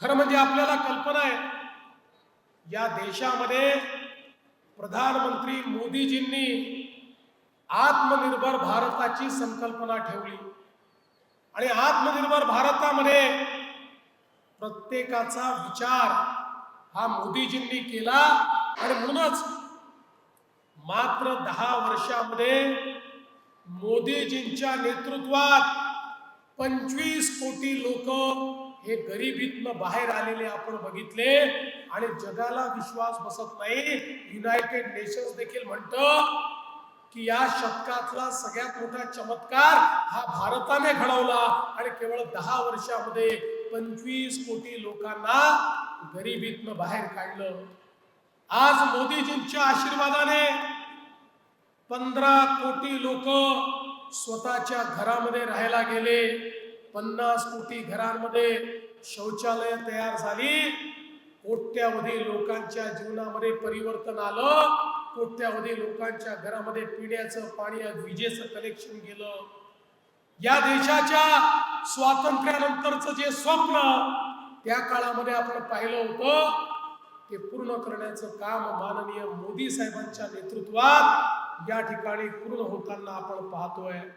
खरं म्हणजे आपल्याला कल्पना आहे. या देशामध्ये प्रधानमंत्री मोदीजींनी आत्मनिर्भर भारताची संकल्पना ठेवली. आणि आत्मनिर्भर भारतामध्ये प्रत्येकाचा विचार हा मोदीजींनी केला. आणि म्हणूनच मात्र दहा वर्षामध्ये मोदीजींच्या नेतृत्वात पंचवीस कोटी लोक हे गरिबीतनं बाहेर आलेले आपण बघितले आणि जगाला विश्वास बसत नाही. युनायटेड नेशन्स देखील म्हणतं की या शतकातला सगळ्यात मोठा चमत्कार हा भारताने घडवला आणि केवळ दहा वर्षामध्ये पंचवीस कोटी लोकांना गरिबीतनं बाहेर काढलं. आज मोदीजींच्या आशीर्वादाने पंधरा कोटी लोक स्वतःच्या घरामध्ये राहायला गेले. पन्नास कोटी घरांमध्ये शौचालय तयार झाली. कोट्यावधी लोकांच्या जीवनामध्ये परिवर्तन आलं. कोट्यावधी लोकांच्या घरामध्ये पिण्याचं पाणी विजेचं कनेक्शन गेलं. या देशाच्या स्वातंत्र्यानंतरचं जे स्वप्न त्या काळामध्ये आपण पाहिलं होतं. ते पूर्ण करण्याचं काम माननीय मोदी साहेबांच्या नेतृत्वात या ठिकाणी पूर्ण होताना आपण पाहतोय.